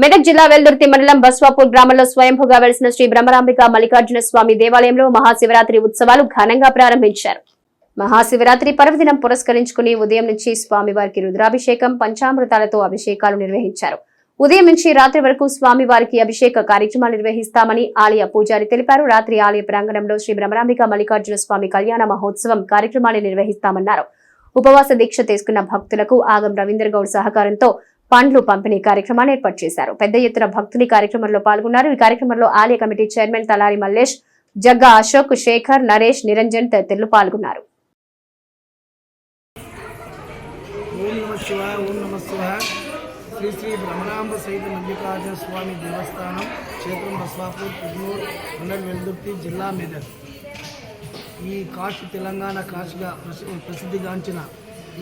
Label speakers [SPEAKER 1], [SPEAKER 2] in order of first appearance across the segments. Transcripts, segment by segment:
[SPEAKER 1] మెదక్ జిల్లా వెల్దుర్తి మండలం బస్వాపూర్ గ్రామంలో స్వయంభూగా వెలిసిన శ్రీ బ్రహ్మరాంబిక మల్లికార్జున స్వామి దేవాలయంలో మహాశివరాత్రి ఉత్సవాలు ఘనంగా ప్రారంభించారు. మహాశివరాత్రి పర్వదినం పురస్కరించుకుని ఉదయం నుంచి స్వామివారికి రుద్రాభిషేకం పంచామృతాలతో అభిషేకాలు నిర్వహించారు. ఉదయం నుంచి రాత్రి వరకు స్వామివారికి అభిషేక కార్యక్రమాలు నిర్వహిస్తామని ఆలయ పూజారి తెలిపారు. రాత్రి ఆలయ ప్రాంగణంలో శ్రీ బ్రహ్మరాంబిక మల్లికార్జున స్వామి కళ్యాణ మహోత్సవం కార్యక్రమాన్ని నిర్వహిస్తామన్నారు. ఉపవాస దీక్ష తీసుకున్న భక్తులకు ఆగం రవీంద్ర గౌడ్ సహకారంతో పండ్లు పంపిణీ కార్యక్రమాన్ని ఏర్పాటు చేశారు. పెద్ద ఎత్తున భక్తులు ఈ కార్యక్రమంలో పాల్గొన్నారు. ఈ కార్యక్రమంలో ఆలయ కమిటీ చైర్మన్ తలారి మల్లేష్ జగ్గా అశోక్ శేఖర్ నరేష్ నిరంజన్ తదితరులు పాల్గొన్నారు.
[SPEAKER 2] శ్రీ శ్రీ బ్రహ్మరాంబ సహిత మల్లికార్జున స్వామి దేవస్థానం క్షేత్రం బస్వాపూర్ కుగ్నూర్ మండల్ వెల్దుర్తి జిల్లా మెదక్. ఈ కాశీ తెలంగాణ కాశీగా ప్రసి- ప్రసిద్ధిగాంచిన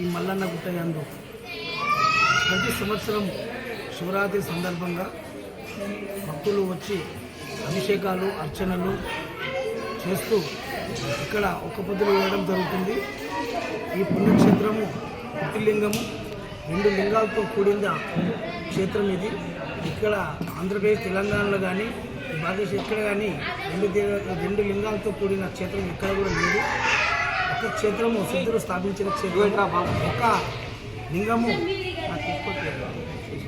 [SPEAKER 2] ఈ మల్లన్న గుట్ట యందు ప్రతి సంవత్సరం శివరాత్రి సందర్భంగా భక్తులు వచ్చి అభిషేకాలు అర్చనలు చేస్తూ ఇక్కడ ఒక పొద్దులు వేయడం జరుగుతుంది. ఈ పుణ్యక్షేత్రము పుట్టిలింగము రెండు లింగాలతో కూడిన క్షేత్రం ఇది. ఇక్కడ ఆంధ్రప్రదేశ్ తెలంగాణలో కానీ భారతదేశం ఎక్కడ కానీ రెండు రెండు లింగాలతో కూడిన క్షేత్రం ఎక్కడ కూడా లేదు. ఒక క్షేత్రము సిద్ధులు స్థాపించిన క్షేత్రం. ఒక లింగము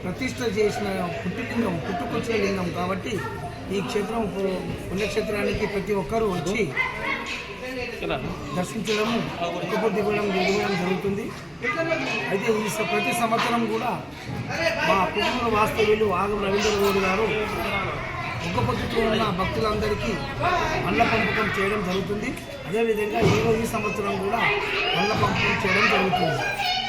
[SPEAKER 2] ప్రతిష్ట చేసిన పుట్టిలింగం పుట్టుకొచ్చే లింగం కాబట్టి ఈ క్షేత్రం పుణ్యక్షేత్రానికి ప్రతి ఒక్కరూ వచ్చి దర్శించడము ఒక్కొక్కటి ఇవ్వడం ఇవ్వడం జరుగుతుంది. అయితే ఈ ప్రతి సంవత్సరం కూడా మా కుటుంబ వాస్తవ్యులు ఆగం రవీంద్ర గౌడ్ గారు పొద్దుతో ఉన్న భక్తులందరికీ పండ్ల పంపకం చేయడం జరుగుతుంది. అదేవిధంగా ఈరోజు ఈ సంవత్సరం కూడా పండ్ల పంపకం చేయడం జరుగుతుంది.